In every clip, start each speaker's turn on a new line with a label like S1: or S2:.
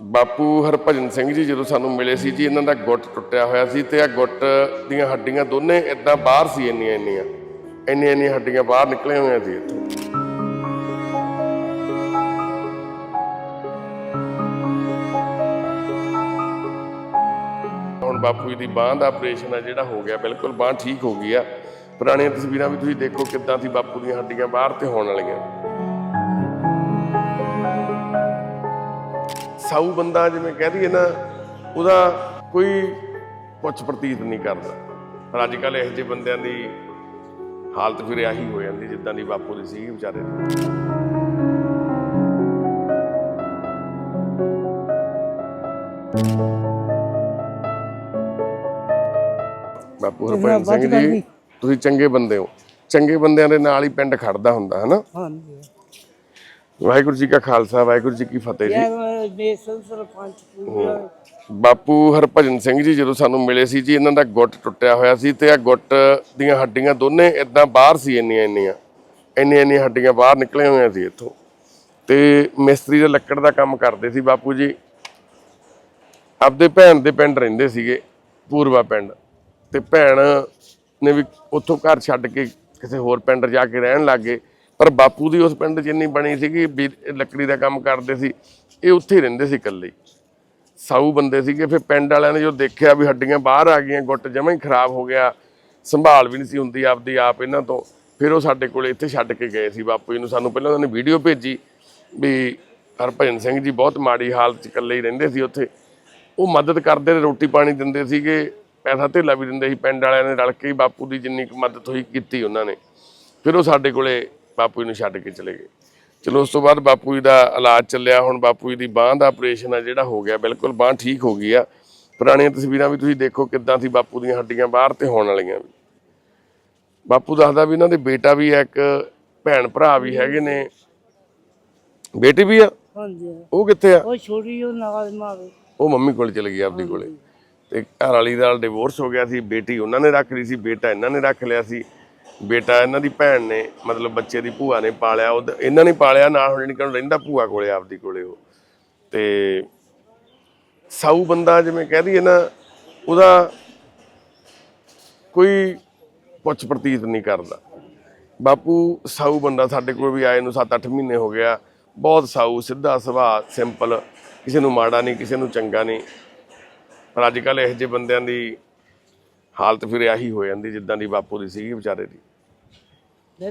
S1: ਬਾਪੂ ਹਰਭਜਨ ਸਿੰਘ ਜੀ ਜਦੋਂ ਸਾਨੂੰ ਮਿਲੇ ਸੀ ਜੀ, ਇਹਨਾਂ ਦਾ ਗੁੱਟ ਟੁੱਟਿਆ ਹੋਇਆ ਸੀ ਤੇ ਆ ਗੁੱਟ ਦੀਆਂ ਹੱਡੀਆਂ ਦੋਨੇ ਇਦਾਂ ਬਾਹਰ ਸੀ ਇੰਨੀਆਂ ਇੰਨੀਆਂ। ਇੰਨੀਆਂ ਇੰਨੀਆਂ ਹੱਡੀਆਂ ਬਾਹਰ ਨਿਕਲੀਆਂ ਹੋਈਆਂ ਸੀ ਇੱਥੋਂ। ਹੁਣ ਬਾਪੂ ਜੀ ਦੀ ਬਾਹ ਦਾ ਆਪਰੇਸ਼ਨ ਆ ਜਿਹੜਾ ਹੋ ਗਿਆ, ਬਿਲਕੁਲ ਬਾਹ ਠੀਕ ਹੋ ਗਈ ਆ। ਪੁਰਾਣੀਆਂ ਤਸਵੀਰਾਂ ਵੀ ਤੁਸੀਂ ਦੇਖੋ ਕਿੱਦਾਂ ਸੀ ਬਾਪੂ ਦੀਆਂ ਹੱਡੀਆਂ ਬਾਹਰ ਤੇ ਹੋਣ ਵਾਲੀਆਂ। ਸਾਊ ਬੰਦਾ ਜਿਵੇਂ ਕਹਿ ਦਈਏ ਨਾ ਉਹਦਾ ਕੋਈ ਪੁੱਛ ਪ੍ਰਤੀਤ ਨਹੀਂ ਕਰਦਾ। ਪਰ ਅੱਜ ਕੱਲ ਇਹੋ ਜਿਹੇ ਬੰਦਿਆਂ ਦੀ ਹਾਲਤ ਫਿਰ ਆਹੀ ਹੋ ਜਾਂਦੀ ਜਿੱਦਾਂ ਦੀ ਬਾਪੂ ਦੀ ਸੀਗੀ ਵਿਚਾਰੇ ਦੀ। ਬਾਪੂ ਹਰਭਜਨ ਸਿੰਘ ਜੀ ਤੁਸੀਂ ਚੰਗੇ ਬੰਦੇ ਹੋ। ਚੰਗੇ ਬੰਦਿਆਂ ਦੇ ਨਾਲ ਹੀ ਪਿੰਡ ਖੜਦਾ ਹੁੰਦਾ ਹੈ ਨਾ
S2: ਹਾਂਜੀ।
S1: ਵਾਹਿਗੁਰੂ ਜੀ ਕਾ ਖਾਲਸਾ ਵਾਹਿਗੁਰੂ ਜੀ ਕੀ ਫਤਿਹ ਜੀ।
S2: ਸਰਪੰਚ ਪੂਰਾ
S1: ਬਾਪੂ ਹਰਭਜਨ ਸਿੰਘ ਜੀ ਜਦੋਂ ਸਾਨੂੰ ਮਿਲੇ ਸੀ ਜੀ ਇਹਨਾਂ ਦਾ ਗੁੱਟ ਟੁੱਟਿਆ ਹੋਇਆ ਸੀ ਤੇ ਆ ਗੁੱਟ ਦੀਆਂ ਹੱਡੀਆਂ ਦੋਨੇ ਇਦਾਂ ਬਾਹਰ ਸੀ ਇੰਨੀਆਂ ਇੰਨੀਆਂ ਇੰਨੀਆਂ ਇੰਨੀਆਂ ਹੱਡੀਆਂ ਬਾਹਰ ਨਿਕਲੀਆਂ ਹੋਈਆਂ ਸੀ ਇੱਥੋਂ। ਤੇ ਮਿਸਤਰੀ ਦਾ ਲੱਕੜ ਦਾ ਕੰਮ ਕਰਦੇ ਸੀ ਬਾਪੂ ਜੀ। ਆਪਦੇ ਭੈਣ ਦੇ ਪਿੰਡ ਰਹਿੰਦੇ ਸੀਗੇ ਪੂਰਵਾ ਪਿੰਡ। ਤੇ ਭੈਣ ਨੇ ਵੀ ਉੱਥੋਂ ਘਰ ਛੱਡ ਕੇ ਕਿਸੇ ਹੋਰ ਪਿੰਡ ਜਾ ਕੇ ਰਹਿਣ ਲੱਗੇ ਪਰ ਬਾਪੂ ਦੀ ਉਸ ਪਿੰਡ 'ਚ ਇੰਨੀ ਬਣੀ ਸੀਗੀ ਵੀ ਲੱਕੜੀ ਦਾ ਕੰਮ ਕਰਦੇ ਸੀ, ਇਹ ਉੱਥੇ ਹੀ ਰਹਿੰਦੇ ਸੀ ਇਕੱਲੇ। ਸਾਊ ਬੰਦੇ ਸੀਗੇ, ਫਿਰ ਪਿੰਡ ਵਾਲਿਆਂ ਨੇ ਜੋ ਦੇਖਿਆ ਵੀ ਹੱਡੀਆਂ ਬਾਹਰ ਆ ਗਈਆਂ, ਗੁੱਟ ਜਮਾਂ ਹੀ ਖਰਾਬ ਹੋ ਗਿਆ, ਸੰਭਾਲ ਵੀ ਨਹੀਂ ਸੀ ਹੁੰਦੀ ਆਪਦੀ ਆਪ ਇਹਨਾਂ ਤੋਂ। ਫਿਰ ਉਹ ਸਾਡੇ ਕੋਲੇ ਇੱਥੇ ਛੱਡ ਕੇ ਗਏ ਸੀ ਬਾਪੂ ਜੀ ਨੂੰ। ਸਾਨੂੰ ਪਹਿਲਾਂ ਉਹਨਾਂ ਨੇ ਵੀਡੀਓ ਭੇਜੀ ਵੀ ਹਰਭਜਨ ਸਿੰਘ ਜੀ ਬਹੁਤ ਮਾੜੀ ਹਾਲਤ 'ਚ ਇਕੱਲੇ ਹੀ ਰਹਿੰਦੇ ਸੀ ਉੱਥੇ। ਉਹ ਮਦਦ ਕਰਦੇ ਨੇ ਰੋਟੀ ਪਾਣੀ ਦਿੰਦੇ ਸੀਗੇ, ਪੈਸਾ ਧੇਲਾ ਵੀ ਦਿੰਦੇ ਸੀ। ਪਿੰਡ ਵਾਲਿਆਂ ਨੇ ਰਲ ਕੇ ਹੀ ਬਾਪੂ ਦੀ ਜਿੰਨੀ ਕੁ ਮਦਦ ਹੋਈ ਕੀਤੀ ਉਹਨਾਂ ਨੇ। ਫਿਰ ਉਹ ਸਾਡੇ ਕੋਲੇ ਬਾਪੂ ਜੀ ਨੂੰ ਛੱਡ ਕੇ ਚਲੇ ਗਏ। ਚਲੋ ਉਸ ਤੋਂ ਬਾਅਦ ਬਾਪੂ ਜੀ ਦਾ ਇਲਾਜ ਚੱਲਿਆ। ਹੁਣ ਬਾਪੂ ਜੀ ਦੀ ਬਾਹ ਦਾ ਆਪਰੇਸ਼ਨ ਆ ਜਿਹੜਾ ਹੋ ਗਿਆ ਬਿਲਕੁਲ ਬਾਹ ਠੀਕ ਹੋ ਗਈ ਆ। ਪੁਰਾਣੀਆਂ ਤਸਵੀਰਾਂ ਵੀ ਤੁਸੀਂ ਦੇਖੋ ਕਿੱਦਾਂ ਸੀ ਬਾਪੂ ਦੀਆਂ ਹੱਡੀਆਂ ਬਾਹਰ ਤੇ ਹੋਣ ਵਾਲੀਆਂ ਵੀ। ਬਾਪੂ ਦੱਸਦਾ ਵੀ ਇਹਨਾਂ ਦੇ ਬੇਟਾ ਵੀ ਹੈ ਇੱਕ ਭੈਣ ਭਰਾ ਵੀ ਹੈਗੇ ਨੇ। ਬੇਟੀ ਵੀ ਆ?
S2: ਹਾਂਜੀ।
S1: ਉਹ ਕਿੱਥੇ ਆ?
S2: ਉਹ ਛੋਟੀ ਉਹ ਨਾਲ ਮਾਵੇ
S1: ਉਹ ਮੰਮੀ ਕੋਲ ਚਲ ਗਈ ਆਪਦੀ ਕੋਲੇ। ਤੇ ਘਰ ਵਾਲੀ ਦਾ ਡਿਵੋਰਸ ਹੋ ਗਿਆ ਸੀ ਬੇਟੀ ਉਹਨਾਂ ਨੇ ਰੱਖ ਲਈ ਸੀ ਬੇਟਾ ਇਹਨਾਂ ਨੇ ਰੱਖ ਲਿਆ ਸੀ। ਬੇਟਾ ਇਹਨਾਂ ਦੀ ਭੈਣ ਨੇ, ਮਤਲਬ ਬੱਚੇ ਦੀ ਭੂਆ ਨੇ ਪਾਲਿਆ, ਉਹ ਇਹਨਾਂ ਨੇ ਪਾਲਿਆ ਨਾਲ ਹੁਣ ਨਿਕਲ ਰਹਿੰਦਾ ਭੂਆ ਕੋਲੇ, ਆਪਦੀ ਕੋਲੇ ਉਹ। ਤੇ ਸਾਊ ਬੰਦਾ ਜਿਵੇਂ ਕਹਿ ਦਈਏ ਨਾ, ਉਹਦਾ ਕੋਈ ਪੁੱਛ ਪ੍ਰਤੀਤ ਨਹੀਂ ਕਰਦਾ। ਬਾਪੂ, ਸਾਊ ਬੰਦਾ ਸਾਡੇ ਕੋਲ ਵੀ ਆਏ ਨੂੰ 7-8 ਮਹੀਨੇ ਹੋ ਗਿਆ, ਬਹੁਤ ਸਾਊ, ਸਿੱਧਾ ਸੁਭਾਅ, ਸਿੰਪਲ, ਕਿਸੇ ਨੂੰ ਮਾੜਾ ਨਹੀਂ, ਕਿਸੇ ਨੂੰ ਚੰਗਾ ਨਹੀਂ। ਪਰ ਅੱਜ ਕੱਲ ਇਹੋ ਜਿਹੇ ਬੰਦਿਆਂ ਦੀ ਹਾਲਤ ਫਿਰ ਆਹੀ ਹੋ ਜਾਂਦੀ ਜਿੱਦਾਂ ਦੀ ਬਾਪੂ ਦੀ ਸੀਗੀ ਵਿਚਾਰੇ ਦੀ।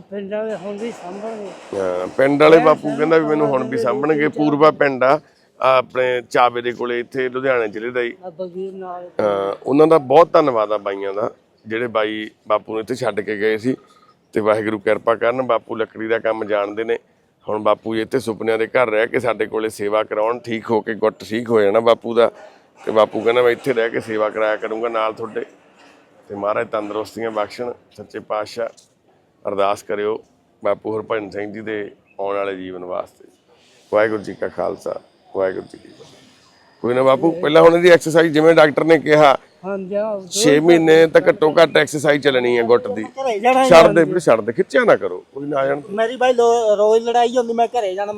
S2: ਪਿੰਡਾਂ ਦੇ ਹੁਣ ਵੀ ਸਾਂਭਣਗੇ।
S1: ਅਹ ਪਿੰਡ ਵਾਲੇ ਬਾਪੂ ਕਹਿੰਦਾ ਵੀ ਮੈਨੂੰ ਹੁਣ ਵੀ ਸਾਂਭਣਗੇ। ਪੂਰਬਾ ਪਿੰਡ ਆ ਆਪਣੇ ਚਾਵੇ ਦੇ ਕੋਲੇ ਇੱਥੇ ਲੁਧਿਆਣੇ ਜ਼ਿਲ੍ਹੇ ਦਾ ਹੀ।
S2: ਆ ਬਗੀਰ ਨਾਲ।
S1: ਅਹ ਉਹਨਾਂ ਦਾ ਬਹੁਤ ਧੰਨਵਾਦ ਆ ਬਾਈਆਂ ਦਾ ਜਿਹੜੇ ਬਾਈ ਬਾਪੂ ਨੂੰ ਇੱਥੇ ਛੱਡ ਕੇ ਗਏ ਸੀ ਤੇ ਵਾਹਿਗੁਰੂ ਕਿਰਪਾ ਕਰਨ ਬਾਪੂ ਲੱਕੜੀ ਦਾ ਕੰਮ ਜਾਣਦੇ ਨੇ। ਹੁਣ ਬਾਪੂ ਜੀ ਇੱਥੇ ਸੁਪਨਿਆਂ ਦੇ ਘਰ ਰਹਿ ਕੇ ਸਾਡੇ ਕੋਲੇ ਸੇਵਾ ਕਰਾਉਣ ਠੀਕ ਹੋ ਕੇ ਗੁੱਟ ਠੀਕ ਹੋ ਜਾਣਾ ਬਾਪੂ ਦਾ। ਤੇ ਬਾਪੂ ਕਹਿੰਦਾ ਮੈਂ ਇੱਥੇ ਰਹਿ ਕੇ ਸੇਵਾ ਕਰਾਇਆ ਕਰੂੰਗਾ ਨਾਲ ਤੁਹਾਡੇ। ਤੇ ਮਹਾਰਾਜ ਤੰਦਰੁਸਤੀਆਂ ਬਖਸ਼ਣ। ਸੱਚੇ ਪਾਤਸ਼ਾਹ ਅਰਦਾਸ ਕਰਿਓ ਬਾਪੂ ਹਰਭਜਨ ਸਿੰਘ ਜੀ ਦੇ ਆਉਣ ਵਾਲੇ ਜੀਵਨ ਵਾਸਤੇ। ਵਾਹਿਗੁਰੂ ਜੀ ਕਾ ਖਾਲਸਾ ਵਾਹਿਗੁਰੂ ਜੀ ਕੀ ਫਤਿਹ। ਕੋਈ ਨਾ ਬਾਪੂ ਪਹਿਲਾਂ ਹੁਣ ਇਹਦੀ ਐਕਸਰਸਾਈਜ਼ ਜਿਵੇਂ ਡਾਕਟਰ ਨੇ ਕਿਹਾ
S2: ਹਾਂਜੀ ਆ
S1: 6 ਮਹੀਨੇ ਤੱਕ ਘੱਟੋ ਘੱਟ ਐਕਸਰਸਾਈਜ਼ ਚੱਲਣੀ ਹੈ ਗੁੱਟ ਦੀ। ਛੱਡ ਦੇ ਵੀਰ ਛੱਡ ਦੇ ਖਿੱਚਿਆ ਨਾ ਕਰੋ ਕੋਈ ਨਾ ਆ ਜਾਣ।
S2: ਮੇਰੀ ਬਾਈ ਰੋਜ਼ ਲੜਾਈ ਹੁੰਦੀ ਮੈਂ ਘਰੇ ਜਾਣਾ